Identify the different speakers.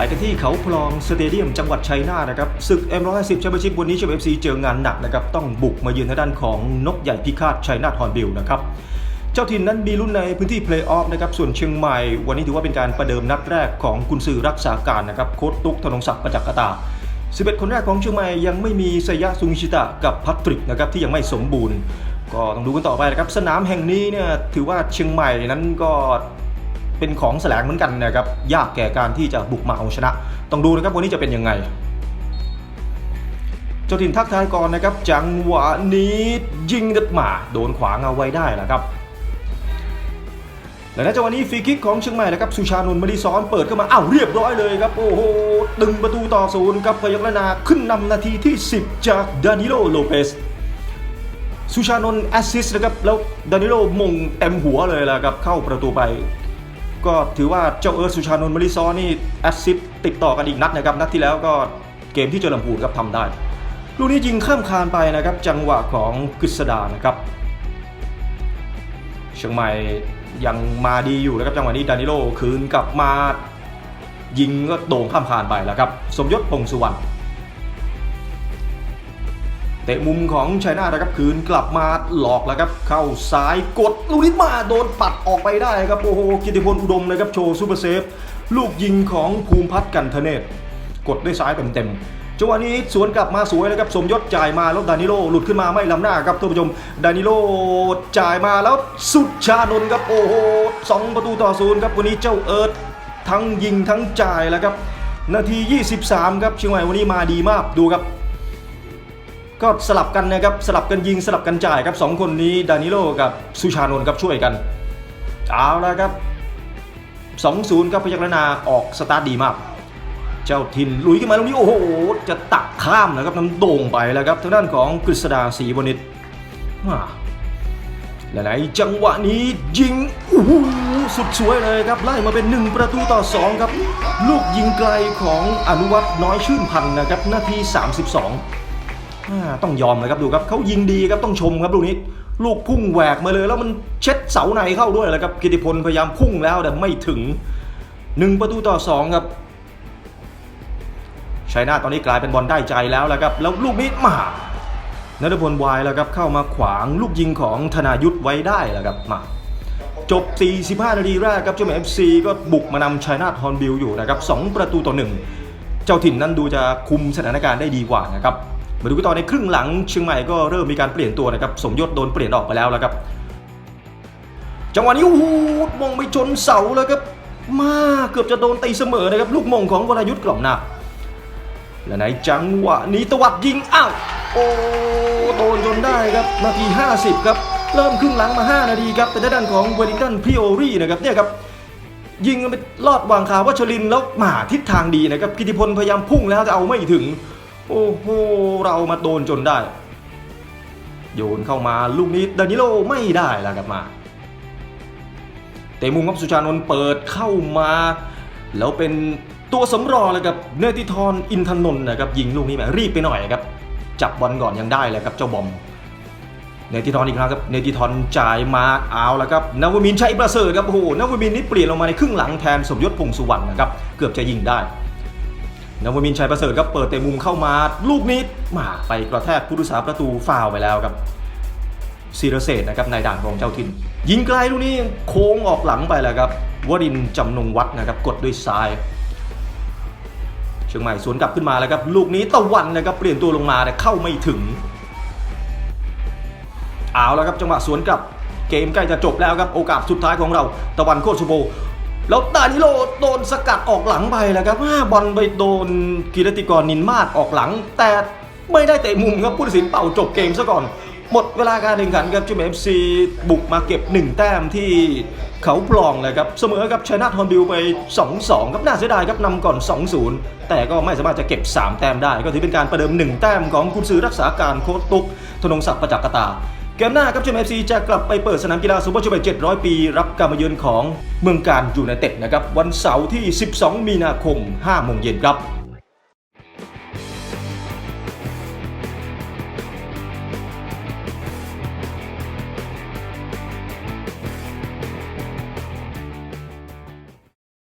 Speaker 1: ไปกันที่เขาพลองสเตเดียมจังหวัดชัยนาทนะครับศึก M150 แชมเปี้ยนชิพวันนี้เชฟเอฟซีเจองานหนักนะครับต้องบุกมาเยือนทางด้านของนกใหญ่พิฆาตชัยนาทฮอนบิลนะครับเจ้าถิ่นนั้นมีรุ่นในพื้นที่เพลย์ออฟนะครับส่วนเชียงใหม่ วันนี้ถือว่าเป็นการประเดิมนัดแรกของกุนซือรักษาการนะครับโค้ชตุ๊กธนงศักดิ์ประจักษ์กตา11 คนแรกของเชียงใหม่ยังไม่มีสยะซุงชิตะกับพัตริกนะครับที่ยังไม่สมบูรณ์ ก็ต้องดูกันต่อไปนะครับสนามแห่งนี้เนี่ยถือว่าเชียงใหม่นั้นก็ เป็นของแสลงเหมือนกันนะครับ ยากแก่การที่จะบุกมาเอาชนะ ต้องดูนะครับวันนี้จะเป็นยังไง เจ้าถิ่นทักทายก่อนนะครับ จังหวะนี้ยิงดัดหมาโดนขวางเอาไว้ได้แหละครับและในจังหวะนี้ฟรีคิกของเชียงใหม่นะครับสุชานนท์มณีซ้อนเปิดเข้ามาอ้าวเรียบร้อยเลยครับโอ้โหดึงประตูต่อศูนย์ครับพยัคฆ์ลนาขึ้นนำนาทีที่ 10 จากดานิโลโลเปสสุชานน์แอสซิสต์นะครับแล้วดานิโลมงเต็มหัวเลยละครับเข้าประตูไป ก็ถือว่าเจ้าเอิร์ธสุชานนท์มริซอนี่แอสซิสติดต่อกันอีกนัดนะครับนัดที่แล้วก็เกมที่เจอลำพูนครับทำได้ ลูกนี้ยิงข้ามคานไปนะครับ จังหวะของกฤษดานะครับเชียงใหม่ยังมาดีอยู่นะครับจังหวะนี้ดานิโลคืนกลับมายิงก็โด่งข้ามคานไปแล้วครับ สมยศพงษ์สุวรรณ ตะมุมของชัยนาทนะครับคืนกลับมาหลอกแล้วครับ เข้าซ้ายกดลูกนี้มาโดนปัดออกไปได้ครับโอ้โหกิติพลอุดมนะครับโชว์ซูเปอร์เซฟ ลูกยิงของภูมิพัฒน์กันทเนศกดด้วยซ้ายเต็มๆจังหวะนี้สวนกลับมาสวยเลยครับสมยศจ่ายมาแล้วดานิโลหลุดขึ้นมาไม่ล้ำหน้าครับท่านผู้ชมดานิโลจ่ายมาแล้วสุดชานนครับโอ้โหสองประตูต่อศูนย์ครับวันนี้เจ้าเอิร์ธทั้งยิงทั้งจ่ายแล้วครับนาที 23 ครับเชียงใหม่วันนี้มาดีมากดูครับ ก็สลับกันนะครับสลับกันยิงสลับกันจ่ายครับสองคนนี้ดานิโลกับสุชานนท์ครับช่วยกันเอาละครับ 2-0ครับพยัคฆ์นาออกสตาร์ทดีมาก เจ้าทินลุยขึ้นมาตรงนี้โอ้โหจะตักข้ามนะครับน้ำโด่งไปแล้วครับทางด้านของกฤษดาศรีวณิชมาและในจังหวะนี้ยิงโอ้โหสุดสวยเลยครับไล่มาเป็น 1 ประตูต่อ 2 ครับ ลูกยิงไกลของอนุวัฒน์น้อยชื่นพันธ์นะครับนาที 32อ่า ต้องยอมนะครับดูครับเขายิงดีครับต้องชมครับลูกนี้ ลูกพุ่งแหวกมาเลย แล้วมันเช็ดเสาในเข้าด้วยแหละครับกิติพลพยายามพุ่งแล้วแต่ไม่ถึงหนึ่งประตูต่อสองครับชัยนาตอนนี้กลายเป็นบอลได้ใจแล้วแหละครับ แล้วลูกนี้มานฤพลวายแล้วครับเข้ามาขวางลูกยิงของธนายุทธไว้ได้แล้วครับมาจบ 45 นาทีแรกครับเจ้าแม่เอฟซีก็บุกมานำชัยนาทฮอนบิลอยู่นะครับ 2 ประตูต่อ 1 เจ้าถิ่นนั้นดูจะคุมสถานการณ์ได้ดีกว่านะครับ มาดูกันต่อในครึ่งหลังเชียงใหม่ก็เริ่มมีการเปลี่ยนตัวนะครับสมยศโดนเปลี่ยนออกไปแล้วแล้วครับ จังหวะนี้โอ้โหมงไปชนเสาแล้วครับ มาเกือบจะโดนตีเสมอนะครับ ลูกมงของวรยุทธ์กล่อมหน้าและในจังหวะนี้ตวัดยิงอ้าวโอ้โดนจนได้ครับนาที 50 ครับ เริ่มครึ่งหลังมา 5 นาทีครับเป็นด้านของเวลิงตันพริโอรี่นะครับเนี่ยครับยิงไปลอดวางขาวัชรินแล้วหมาทิศทางดีนะครับกิติพลพยายามพุ่งแล้วจะเอาไม่ถึง โอ้โห เรามาโดนจนได้ โยนเข้ามาลูกนี้ดานิโลไม่ได้แล้วครับมาเตะมุมครับสุชานนท์เปิดเข้ามา แล้วเป็นตัวสำรองเลยครับเนติทรอินทนนท์นะครับยิงลูกนี้แบบรีบไปหน่อยครับจับบอลก่อนยังได้เลยครับเจ้าบอมเนติทรอีกครั้งครับเนติทรจ่ายมาเอาแล้วครับนวมินทร์ชัยประเสริฐครับโอ้โหนวมินนี่เปลี่ยนลงมาในครึ่งหลังแทนสมยศพงษ์สุวรรณนะครับเกือบจะยิงได้ นวมินชัยประเสริฐครับเปิดเตะมุมเข้ามาลูกนี้มาไปกระแทกผู้รักษาประตูฟาวไปแล้วครับซีรเศษนะครับในด่านของเจ้าถิ่น ยิงไกลลูกนี้โค้งออกหลังไปแล้วครับวรินจำนงวัดนะครับกดด้วยซ้ายเชียงใหม่สวนกลับขึ้นมาแล้วครับลูกนี้ตะวันนะครับเปลี่ยนตัวลงมาแต่เข้าไม่ถึงเอาแล้วครับจังหวะสวนกลับเกมใกล้จะจบแล้วครับโอกาสสุดท้ายของเรา ตะวันโคชโบ แล้วดานิโลโดนสกัดออกหลังไปแล้วครับอ่าบอลไปโดนกีรติกรนินมาศออกหลัง แต่ไม่ได้เตะมุมครับผู้ตัดสินเป่าจบเกมซะก่อน หมดเวลาการแข่งขันครับจูเอฟซีบุกมาเก็บ 1 แต้มที่เขาปลองเลยครับ เสมอกับชนาทฮอนบิลไป 2-2 ครับน่าเสียดายครับนำก่อน 2-0 แต่ก็ไม่สามารถจะเก็บ 3 แต้มได้ ก็ถือเป็นการประเดิม 1 แต้มของคุณซื้อรักษาการโค้ชตุกธนงศักดิ์ประจักษ์กตา เกมหน้าครับจูเอฟซีจะกลับไปเปิดสนามกีฬาซูเปอร์ชูเบต700 ปี รับการมาเยือนของเมืองการยูไนเต็ดนะครับวันเสาร์ที่ 12 มีนาคม5โมงเย็นครับ